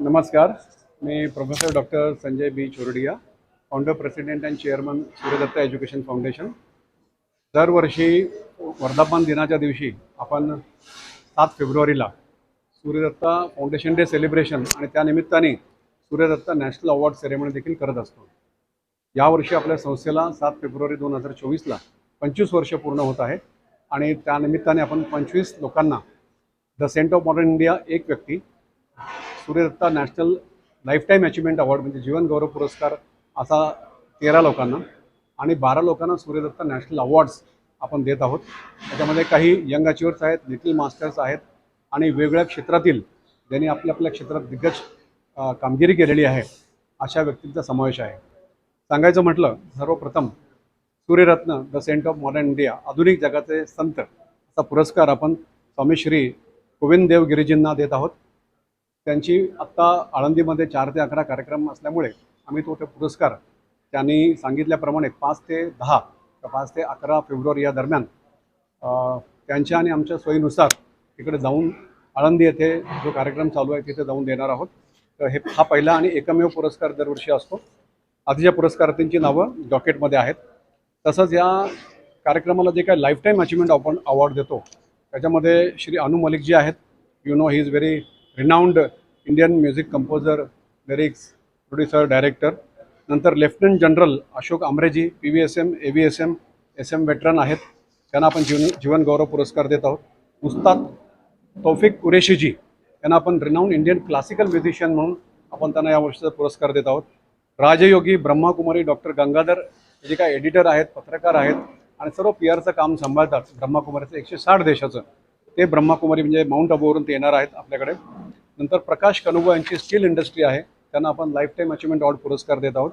नमस्कार. मी professor doctor Sanjay B. Chordiya founder president and chairman Suryadatta education foundation. दरवर्षी वर्धापन दिनाच्या दिवशी आपण सात फेब्रुवारीला सूर्यदत्ता फाउंडेशन डे सेलिब्रेशन आणि त्यानिमित्ताने सूर्यदत्ता नॅशनल अवॉर्ड सेरेमनी देखील करत असतो. यावर्षी आपल्या संस्थेला सात फेब्रुवारी दोन हजार चोवीसला पंचवीस वर्ष पूर्ण होत आहे आणि त्यानिमित्ताने आपण पंचवीस लोकांना the saint of modern India एक व्यक्ती Suryadatta national lifetime achievement award म्हणजे जीवनगौरव पुरस्कार असा तेरा लोकांना आणि बारा लोकांना सूर्यदत्ता नॅशनल अवॉर्ड्स आपण देत आहोत. त्याच्यामध्ये काही यंग अचिव्हर्स आहेत लिटिल मास्टर्स आहेत आणि वेगवेगळ्या क्षेत्रातील ज्यांनी आपल्या आपल्या क्षेत्रात दिग्गज कामगिरी केलेली आहे अशा व्यक्तींचा समावेश आहे. सांगायचं म्हटलं सर्वप्रथम Suryaratna the saint of modern India आधुनिक जगाचे संत असा पुरस्कार आपण स्वामी श्री गोविंद देव गिरीजींना देत आहोत. त्यांची आत्ता आळंदीमध्ये चार ते अकरा कार्यक्रम असल्यामुळे आम्ही तो ते पुरस्कार त्यांनी सांगितल्याप्रमाणे पाच ते दहा तर पाच ते अकरा फेब्रुवारी या दरम्यान त्यांच्या आणि आमच्या सोयीनुसार तिकडे जाऊन आळंदी येथे जो कार्यक्रम चालू आहे तिथे जाऊन देणार आहोत. तर हे हा पहिला आणि एकमेव पुरस्कार दरवर्षी असतो. आधीच्या पुरस्कारार्थींची नावं जॉकेटमध्ये आहेत. तसंच या कार्यक्रमाला जे काही लाईफटाईम अचिव्हमेंट आपण अवॉर्ड देतो त्याच्यामध्ये श्री अनु मलिक जी आहेत. You know he is very renowned Indian music composer lyrics producer director नंतर lieutenant general Ashok Amreji P V S M A V S M S M veteran आहेत. त्यांना आपण जीवन जीवन गौरव पुरस्कार देत आहोत. उस्ताद तौफिक कुरेशीजी यांना आपण रिनाऊंड इंडियन क्लासिकल म्युझिशियन म्हणून आपण त्यांना या वर्षीचा पुरस्कार देत आहोत. राजयोगी ब्रह्माकुमारी डॉक्टर गंगाधर हे जे काय एडिटर आहेत पत्रकार आहेत आणि सर्व पी आरचं काम सांभाळतात ब्रह्माकुमारीचं एकशे साठ देशाचं. ते ब्रह्माकुमारी म्हणजे माउंट अबूवरून ते येणार आहेत आपल्याकडे. नंतर प्रकाश कनुबा यांची स्टील इंडस्ट्री आहे. त्यांना आपण लाईफ टाईम अचिव्हमेंट अवॉर्ड पुरस्कार देत आहोत.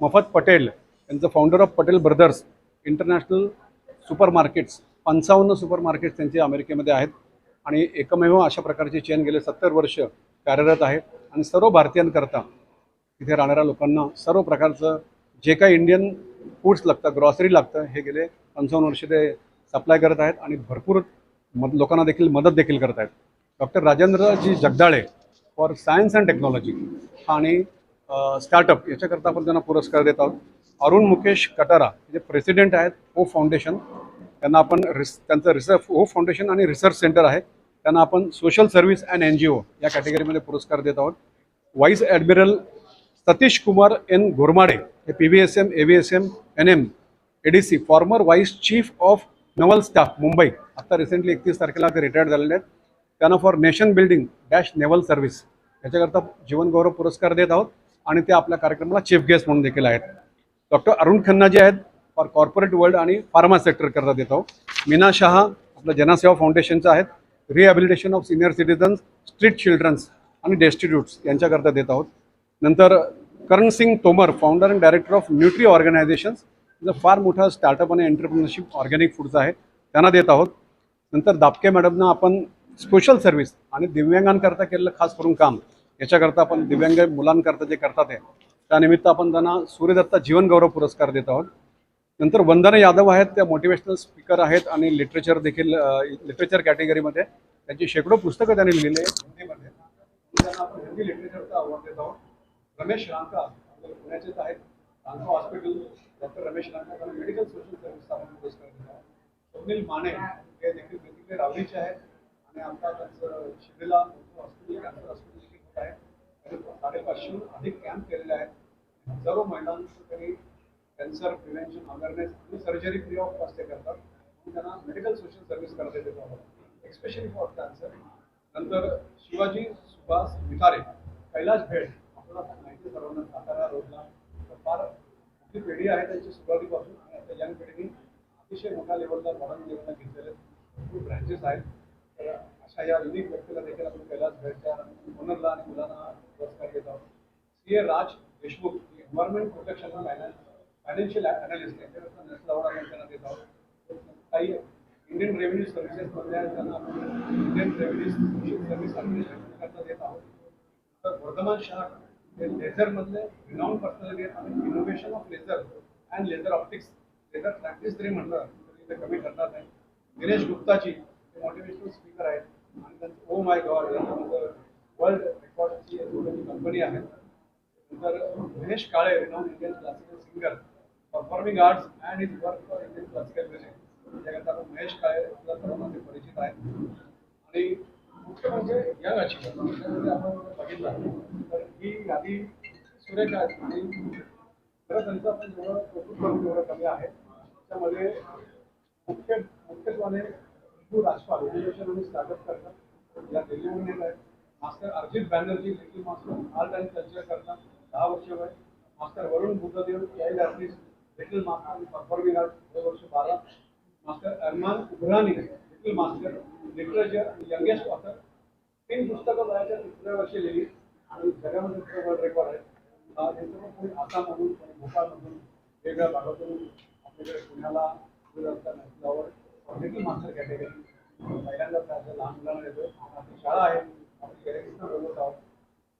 मफत पटेल यांचं founder of Patel brothers international super markets पंचावन्न सुपर मार्केट्स त्यांचे अमेरिकेमध्ये आहेत. आणि एकमेव अशा प्रकारची चेन गेले सत्तर वर्ष कार्यरत आहे. आणि सर्व भारतीयांकरता तिथे राहणाऱ्या लोकांना सर्व प्रकारचं जे काही इंडियन फूड्स लागतं ग्रॉसरी लागतं हे गेले पंचावन्न वर्ष ते सप्लाय करत आहेत. आणि भरपूर मद लोकांना देखील मदत देखील करत आहेत. Doctor Rajendraji Jagdale for science and technology आणि स्टार्टअप याच्याकरता आपण त्यांना पुरस्कार देत आहोत. अरुण मुकेश कटारा जे प्रेसिडेंट आहेत ओ फाउंडेशन त्यांना आपण रिस त्यांचं रिसर्च ओ हो फाउंडेशन आणि रिसर्च सेंटर आहे. त्यांना आपण social service and N G O या कॅटेगरीमध्ये पुरस्कार देत आहोत. Vice admiral Satish Kumar N Ghormade हे P V S M A V S M N M A D C former vice chief of naval staff Mumbai. आता recently एकतीस तारखेला ते रिटायर्ड झालेले आहेत. त्यांना for nation building dash naval service याच्याकरता जीवनगौरव पुरस्कार देत आहोत आणि ते आपल्या कार्यक्रमाला चीफ गेस्ट म्हणून देखील आहेत. डॉक्टर अरुण खन्ना जे आहेत फॉर कॉर्पोरेट वर्ल्ड आणि फार्मा सेक्टर करता देत आहोत. मीना शहा आपलं जनसेवा फाउंडेशनचं आहेत. Rehabilitation of senior citizens street childrens आणि डेस्टिट्यूट्स यांच्याकरता देत आहोत. नंतर Karan Singh Tomar founder and director of nutri organisations जो फार मोठा स्टार्टअप आणि एंटरप्रिनरशिप ऑर्गॅनिक फूडचा आहे. त्यांना देत आहोत. नंतर दापके मॅडमना आपण स्पेशल सर्व्हिस आणि दिव्यांगांकरता केलेलं खास करून काम याच्याकरता आपण दिव्यांग मुलांकरता जे करतात आहे त्यानिमित्त आपण त्यांना सूर्यदत्ता जीवन गौरव पुरस्कार देत आहोत. नंतर वंदना यादव आहेत त्या मोटिवेशनल स्पीकर आहेत आणि लिटरेचर देखील लिटरेचर कॅटेगरीमध्ये त्यांची शेकडो पुस्तकं त्यांनी लिहिली आहेत. हिंदीमध्ये. त्यांना आपण हिंदी लिटरेचरचा अवॉर्ड देत आहोत. रमेश रांका पुण्याचेच आहेत. रांका हॉस्पिटल डॉक्टर रमेश रांका त्यांना मेडिकल सोशल सर्व्हिसचा आपण पुरस्कार देत आहोत. स्वप्नील माने हे देखील बेसिकली रावलीचे आहेत. आणि आता त्यांचं शिबिला हॉस्पिटल कॅन्सर हॉस्पिटल देखील होत आहे. साडेपाचशेहून अधिक कॅम्प केलेले आहेत. हजारो महिलांचं तरी कॅन्सर प्रिव्हेन्शन अवेअरनेस आणि सर्जरी फ्री ऑफ कॉस्ट ते करतात. म्हणून त्यांना मेडिकल सोशल सर्व्हिस करता येते एक्स्पेशली फॉर कॅन्सर नंतर शिवाजी सुभाष मिठारे कैलाश भेट आपल्याला माहिती सर्वांना सातारा रोडला तर फार मोठी पिढी आहे त्यांची सुरुवातीपासून. आणि आता यंग पिढीने अतिशय मोठ्या लेवलला मॉडर्न लेवलला घेतलेले भरपूर ब्रँचेस आहेत. तर अशा या युनिक व्यक्तीला देखील आपण कैलास भेटच्या ओनरला आणि मुलांना पुरस्कार देत आहोत. C. A. Raj Deshmukh environment protection financial analyst यांच्याकरता national award आपण त्यांना देत आहोत. काही इंडियन रेव्हेन्यू सर्व्हिसेसमधल्या त्यांना आपण इंडियन रेव्हेन्यू सर्व्हिस ॲडमिनिस्ट्रेशन देत आहोत. तर वर्धमान शाह हे लेझरमधले रिनाऊन पर्सनॅलिटी आणि innovation of laser and laser optics laser practice जरी म्हटलं तरी ते कमी करणार नाही दिनेश गुप्ताची मोटिवेशनल स्पीच आणि त्यांचं ओ माय गॉड वर्ल्ड रेकॉर्डची कंपनी आहे. नंतर Mahesh Kale renowned Indian classical singer performing arts and is work for Indian classical music त्याकरता आपण महेश काळे आपल्या परिचित आहेत आणि मुख्य म्हणजे यंग अचिव्हर आपण बघितलं. तर ही यादी सुरेख आहे आणि खरं त्यांचं आपण जेवढं कौतुक करून जेवढं कमी आहे. त्याच्यामध्ये मुख्य मुख्यत्वाने हिंदू राजपाल एज्युकेशन आणि स्टार्टअप करतात या दिल्लीहून येत आहेत master Arjit Banerjee little master art and culture करतात दहा वर्ष वय. Master Varun Buddhadev child artist little master आणि परफॉर्मिंग आर्ट दोन वर्ष बारा. Master Arman Ubhrani little master literature आणि यंगेस्ट ऑथर तीन पुस्तकं वयाच्या तिसऱ्या वर्षी लिहिली. आणि जगामध्ये तिचं वर्ल्ड रेकॉर्ड आहे. अं, कोणी आसाममधून कोणी भोपाळमधून वेगळ्या भागातून आपल्याकडे पुण्याला असताना लिटल मास्टर कॅटेगरी पहिल्यांदा त्याचं लहान मुलांना येतो आपली शाळा आहे. आपली गॅलेक्सना बोलत आहोत.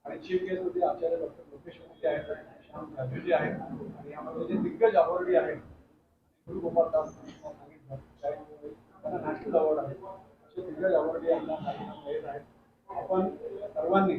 आणि चीफ गेस्ट होते आचार्य डॉक्टर लोकेश मोदी आहेत. श्याम राजूजी आहेत. आणि यामध्ये जे दिग्गज अवॉर्डी आहेत. गुरु गोपाल दास सांगितलं. त्यांना नॅशनल अवॉर्ड आहे. असे दिग्गज अवॉर्डी यांना काही आहेत. आपण सर्वांनी